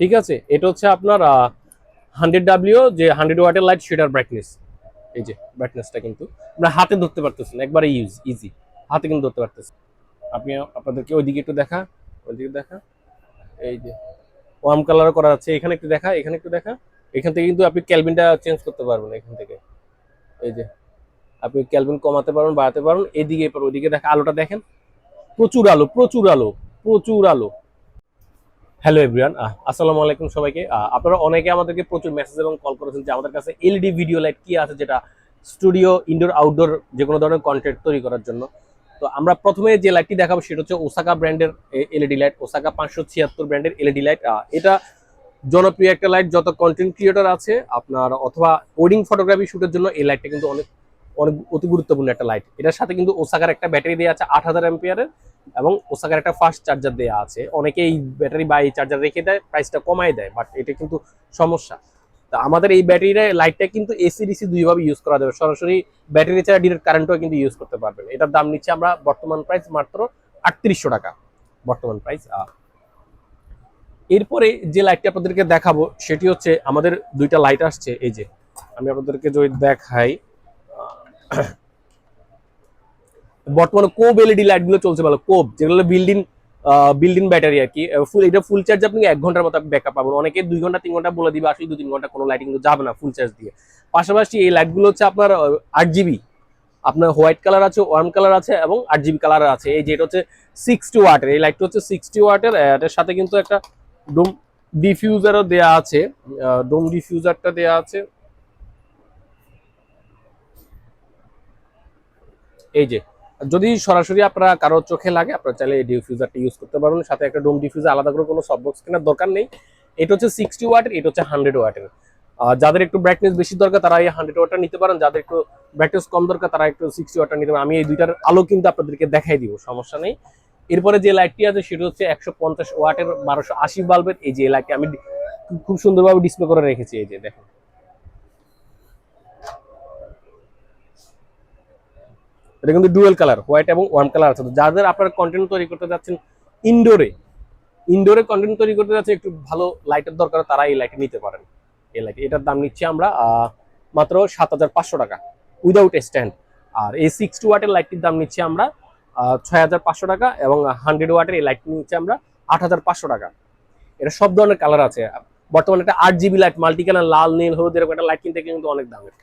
ঠিক আছে? এটা হচ্ছে আপনার হান্ড্রেড ডাব্লিউ যে হান্ড্রেড ওয়াটের লাইট সেটার ব্রাইটনেস এই যে ব্রাইটনেসটা কিন্তু। আমরা হাতে ধরতে পারতেছেন একবারে ইউজ ইজি হাতে কিন্তু ধরতে পারতেছেন আপনি, আপনাদেরকে ওইদিকে একটু দেখা, ওইদিকে দেখা। এই যে ওয়ার্ম কালারও করা আছে। এখানে একটু দেখা, এখানে একটু দেখা। এখান থেকে কিন্তু আপনি ক্যালভিনটা চেঞ্জ করতে পারবেন এখান থেকে। এই যে, আপনি ক্যালভিন কমাতে পারবেন, বাড়াতে পারবেন। এদিকে এবার ওইদিকে দেখা, আলোটা দেখেন। প্রচুর আলো প্রচুর আলো প্রচুর আলো। হ্যালো এভরিওয়ান আসসালামু আলাইকুম সবাইকে। আপনারা অনেকে আমাদেরকে প্রচুর মেসেজ এবং কল করেছেন যে আমাদের কাছে এলইডি ভিডিও লাইট কি আছে যেটা স্টুডিও ইনডোর আউটডোর যে কোনো ধরনের কন্টেন্ট তৈরি করার জন্য। তো আমরা প্রথমে যে লাইটটি দেখাবো সেটা হচ্ছে ওসাকা ব্র্যান্ডের এলইডি লাইট ওসাকা পাঁচশো ছিয়াত্তর ব্র্যান্ডের এলইডি লাইট এটা জনপ্রিয় একটা লাইট যত কন্টেন্ট ক্রিয়েটর আছে, আপনার অথবা ওয়েডিং ফটোগ্রাফি শ্যুটের জন্য এই লাইটটা কিন্তু অনেক অনেক অতি গুরুত্বপূর্ণ একটা লাইট এটার সাথে কিন্তু ওসাকার একটা ব্যাটারি দেওয়া আছে আট হাজার এম্পিয়ারের এবং ওসাকার একটা ফাস্ট চার্জার দেওয়া আছে। অনেকে এই ব্যাটারি বা এই চার্জার রেখে দেয় প্রাইসটা কমায় দেয় বাট এটা কিন্তু সমস্যা। তা আমাদের এই ব্যাটারির লাইটটা কিন্তু এসি ডিসি দুইভাবে ইউজ করা যাবে। সরাসরি ব্যাটারি ছাড়া ডিরেক্ট কারেন্টও কিন্তু ইউজ করতে পারবেন। এটার দাম নিচ্ছে আমরা বর্তমান প্রাইস মাত্র আটত্রিশশো টাকা। বর্তমান প্রাইস এরপরে যে লাইটটা আপনাদেরকে দেখাবো, সেটি হচ্ছে আমাদের দুইটা লাইট আসছে। এই যে, আমি আপনাদেরকে যদি দেখাই বর্তমানে কোব এলইডি লাইটগুলো চলছে ভালো কোব যেগুলো বিল্ডিং বিল্ডিং ব্যাটারি আর কি। ফুল এটা ফুল চার্জ আপনি এক ঘণ্টার মতো ব্যাকআপ পাবেন। অনেকে দুই ঘণ্টা, তিন ঘণ্টা বলে দিবে আসলে দু তিন ঘণ্টা কোনো লাইটিং যাবে না ফুল চার্জ দিয়ে। পাশাপাশি এই লাইটগুলো হচ্ছে আপনার আট জিবি আপনার হোয়াইট কালার আছে ওয়ার্ম কালার আছে এবং আট জিবি কালার আছে। এই যে এটা হচ্ছে সিক্সটি ওয়াটের এই লাইটটা হচ্ছে সিক্সটি ওয়াটের এটার সাথে কিন্তু একটা ডোম ডিফিউজারও দেয়া আছে। ডোম ডিফিউজারটা দেয়া আছে। এই যে যদি সরাসরি আপনারা কারও চোখে লাগে, আপনারা চাইলে এই ডিফিউজারটা ইউজ করতে পারবেন। সাথে একটা ডোম ডিফিউজার আলাদা করে কোনো সব বক্স কেনার দরকার নেই। এটা হচ্ছে সিক্সটি ওয়াটের এটা হচ্ছে হান্ড্রেড ওয়াটের যাদের একটু ব্রাইটনেস বেশি দরকার, তারা এই হান্ড্রেড ওয়াটটা নিতে পারেন। যাদের একটু ব্রাইটনেস কম দরকার, তারা একটু সিক্সটি ওয়াটটা নিতে পারেন। আমি এই দুইটার আলো কিন্তু আপনাদেরকে দেখাই দিব, সমস্যা নেই। এরপরে যে লাইটটি আছে, সেটা হচ্ছে একশো পঞ্চাশ ওয়াটের বারোশো আশি বাল্বের। এই যে লাইটটি আমি খুব সুন্দরভাবে ডিসপ্লে করে রেখেছি, এই যে দেখেন। এটা কিন্তু ডুয়েল কালার হোয়াইট এবং ওয়ার্ম কালার আছে। যাদের আপনারা কন্টেন্ট তৈরি করতে যাচ্ছেন ইনডোরে ইনডোরে কন্টেন্ট তৈরি করতে যাচ্ছে, একটু ভালো লাইটের দরকার, তারা এই লাইট নিতে পারেন। এই লাইট এটার দাম নিচ্ছি আমরা মাত্র সাত হাজার পাঁচশো টাকা উইদাউট স্ট্যান্ড আর এই সিক্স টু ওয়াটের লাইটটির দাম নিচ্ছি আমরা ছয় হাজার পাঁচশো টাকা এবং হান্ড্রেড ওয়াটের এই লাইট নিচ্ছি আমরা আট হাজার পাঁচশো টাকা। এটা সব ধরনের কালার আছে। বর্তমানে একটা আট জিবি লাইট মাল্টি কালার লাল, নীল, হলুদ, এরকম একটা লাইট কিনতে কিন্তু অনেক দামের।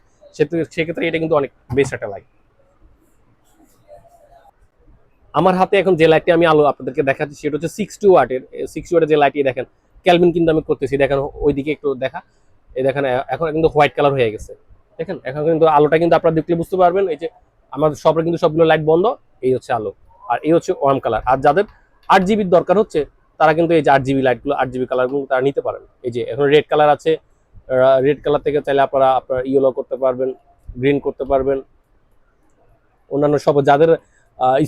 সেক্ষেত্রে এটা কিন্তু অনেক বেস্ট একটা লাইট আমার হাতে এখন যে লাইটটি আমি আলো আপনাদেরকে দেখাচ্ছি, সেটা হচ্ছে সিক্স টু ওয়াটের সিক্স ওয়াটের যে লাইটটি দেখেন ক্যালভিন কিন্তু আমি করতেছি, দেখেন ওইদিকে একটু দেখা, এই দেখেন এখন কিন্তু হোয়াইট কালার হয়ে গেছে, দেখেন, এখন কিন্তু আলোটা কিন্তু আপনারা দেখলে বুঝতে পারবেন, এই যে আমাদের সবের কিন্তু সবগুলো লাইট বন্ধ, এই হচ্ছে আলো, আর এই হচ্ছে ওয়ার্ম কালার আর যাদের আট জিবির দরকার হচ্ছে, তারা কিন্তু এই যে আট জিবি লাইটগুলো আট জিবি কালারগুলো তারা নিতে পারেন, এই যে এখন রেড কালার আছে রেড কালার থেকে চাইলে আপনারা আপনারা ইয়েলো করতে পারবেন গ্রিন করতে পারবেন, অন্যান্য সব যাদের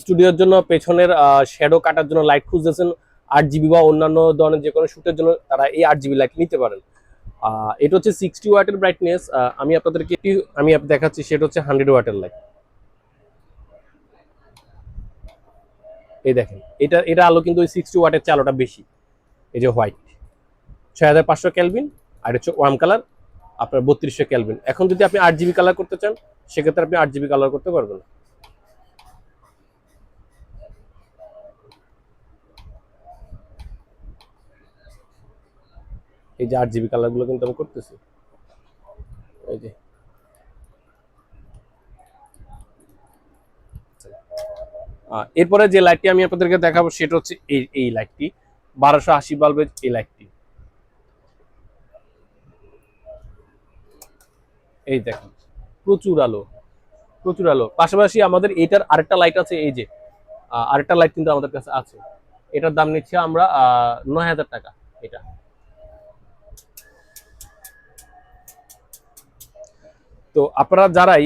স্টুডিওর জন্য, পেছনের শ্যাডো কাটার জন্য লাইট খুঁজতেছেন। আট জিবি বা অন্যান্য ধরনের যে কোনো শুটের জন্য তারা এই আট জিবি লাইট নিতে পারেন। এটা হচ্ছে সিক্সটি ওয়াটের ব্রাইটনেস আমি আপনাদেরকে একটি, আমি দেখাচ্ছি, সেটা হচ্ছে হান্ড্রেড ওয়াটের লাইট এই দেখেন, এটা এটা আলো কিন্তু ওই সিক্সটি ওয়াটের চেয়ে আলোটা বেশি। এই যে হোয়াইট ছয় হাজার পাঁচশো ক্যালভিন আর হচ্ছে ওয়ার্ম কালার আপনার বত্রিশশো ক্যালভিন এখন যদি আপনি আট জিবি কালার করতে চান, সেক্ষেত্রে আপনি আট জিবি কালার করতে পারবেন। এই যে আট জিবি কালারগুলো কিন্তু আমি করতেছি। এই যে। এরপরে যে লাইটটি আমি আপনাদেরকে দেখাবো সেটা হচ্ছে এই এই লাইটটি বারোশো আশি বাল্বের এই লাইটটি এই দেখেন, প্রচুর আলো প্রচুর আলো। পাশাপাশি আমাদের এটার আরেকটা লাইট আছে, এই যে আরেকটা লাইট কিন্তু আমাদের কাছে আছে। এটার দাম নিচ্ছে আমরা নয় হাজার টাকা, এটা। তো আপনারা যারাই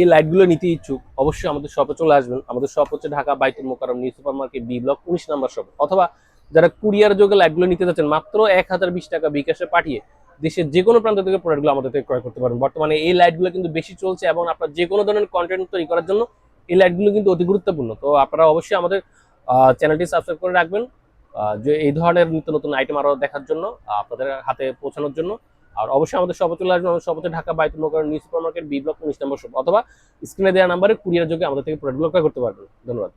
এই লাইটগুলো নিতে ইচ্ছুক, অবশ্যই আমাদের শপে চলে আসবেন। আমাদের শপ হচ্ছে Dhaka Baitul Mukarram new super market B block উনিশ নাম্বার শপ অথবা যারা কুরিয়ার যোগে লাইটগুলো নিতে যাচ্ছেন, মাত্র এক হাজার বিশ টাকা বিকাশে পাঠিয়ে দেশের যে কোনো প্রান্ত থেকে প্রোডাক্টগুলো আমাদের থেকে ক্রয় করতে পারেন। বর্তমানে এই লাইটগুলো কিন্তু বেশি চলছে এবং আপনার যে কোনো ধরনের কন্টেন্ট তৈরি করার জন্য এই লাইটগুলো কিন্তু অতি গুরুত্বপূর্ণ। তো আপনারা অবশ্যই আমাদের চ্যানেলটি সাবস্ক্রাইব করে রাখবেন যে এই ধরনের নিত্য নতুন আইটেম আরও দেখার জন্য আপনাদের হাতে পৌঁছানোর জন্য। আর অবশ্যই আমাদের শপে চলে আসবেন। আমাদের শপতে ঢাকা বাইতুল নগর new super market B block উনিশ নম্বর শপ, অথবা স্ক্রিনে দেওয়া নাম্বারে কুরিয়ার যোগে আমাদের থেকে প্রোডাক্টগুলো করতে পারবেন। ধন্যবাদ।